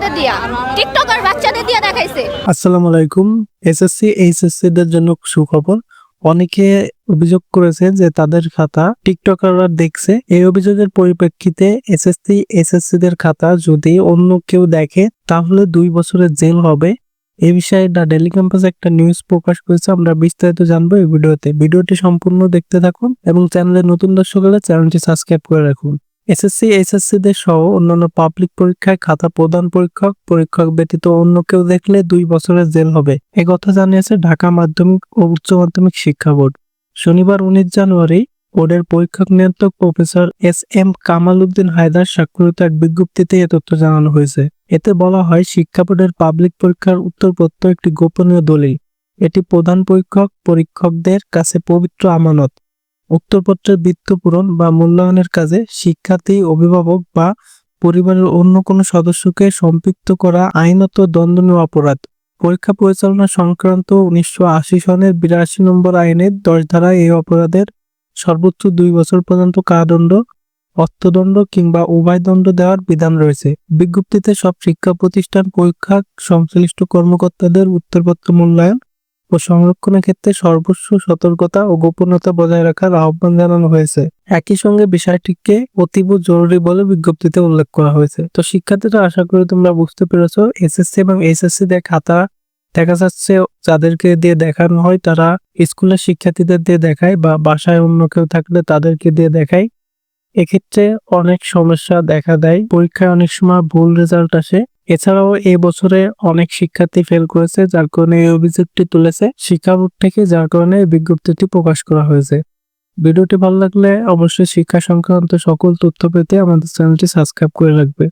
বাচ্চাদের দিয়া। টিকটকার বাচ্চাদের দিয়া দেখাইছে। আসসালামু আলাইকুম। এসএসসি এইচএসসি দের জন্য সুখবর। অনেকে অভিযোগ করেছে যে তাদের খাতা টিকটকাররা দেখছে। এই অভিযোগের পরিপ্রেক্ষিতে এসএসসি এসএসসি দের খাতা যদি অন্য কেউ দেখে, তাহলে দুই বছরের জেল হবে। এই বিষয়ে দ্য ডেলি ক্যাম্পাস একটা নিউজ প্রকাশ করেছে। আমরা বিস্তারিত জানব এই ভিডিওতে। ভিডিওটি সম্পূর্ণ দেখতে থাকুন এবং চ্যানেলে নতুন দর্শক হলে চ্যানেলটি সাবস্ক্রাইব করে রাখুন। এসএসসি এইচএসসি দের সহ অন্যান্য পাবলিক পরীক্ষায় খাতা প্রদান পরীক্ষক পরীক্ষক ব্যতীত অন্য কেউ দেখলে দুই বছরের জেল হবে। এ কথা জানিয়েছে ঢাকা মাধ্যমিক ও উচ্চ মাধ্যমিক শিক্ষা বোর্ড। শনিবার উনিশ জানুয়ারি বোর্ডের পরীক্ষক নিয়ন্ত্রক professor S M Kamal Uddin Haider স্বাক্ষরিত এক বিজ্ঞপ্তিতে এ তথ্য জানানো হয়েছে। এতে বলা হয়, শিক্ষা বোর্ডের পাবলিক পরীক্ষার উত্তরপত্র একটি গোপনীয় দলিল। এটি প্রধান পরীক্ষক, পরীক্ষকদের কাছে পবিত্র আমানত। উত্তরপত্রের বৃত্ত পূরণ বা মূল্যায়নের কাজে শিক্ষার্থী, অভিভাবক বা পরিবারের অন্য কোনো সদস্যকে সম্পৃক্ত করা আইনত দণ্ডনীয় অপরাধ। পরীক্ষা পরিচালনা সংক্রান্ত উনিশশো আশি সনের বিরাশি নম্বর আইনের দশ ধারায় এই অপরাধের সর্বোচ্চ দুই বছর পর্যন্ত কারাদণ্ড, অর্থদণ্ড কিংবা উভয় দণ্ড দেওয়ার বিধান রয়েছে। বিজ্ঞপ্তিতে সব শিক্ষা প্রতিষ্ঠান পরীক্ষা সংশ্লিষ্ট কর্মকর্তাদের উত্তরপত্র মূল্যায়ন ও সংরক্ষণের ক্ষেত্রে সর্বস্ব সতর্কতা ও গোপনীয়তা বজায় রাখার আহ্বান জানানো হয়েছে। একই সঙ্গে বিষয়টিকে অতীব জরুরি বলে বিজ্ঞপ্তিতে উল্লেখ করা হয়েছে। তো শিক্ষার্থীরা, আশা করি তোমরা বুঝতে পেরেছ, এসএসসি এবং এইচএসসি দের খাতা দেখা যাচ্ছে, যাদেরকে দিয়ে দেখানো হয় তারা স্কুলের শিক্ষার্থীদের দিয়ে দেখায় বা বাসায় অন্য কেউ থাকলে তাদেরকে দিয়ে দেখায়। এক্ষেত্রে অনেক সমস্যা দেখা দেয়। পরীক্ষায় অনেক সময় ভুল রেজাল্ট আসে। এছাড়াও এ বছরে অনেক শিক্ষার্থী ফেল করেছে, যার কারণে এই অভিযোগটি তুলেছে শিক্ষা বোর্ড থেকে, যার কারণে বিজ্ঞপ্তিটি প্রকাশ করা হয়েছে। ভিডিওটি ভালো লাগলে অবশ্যই শিক্ষা সংক্রান্ত সকল তথ্য পেতে আমাদের চ্যানেলটি সাবস্ক্রাইব করে রাখবে।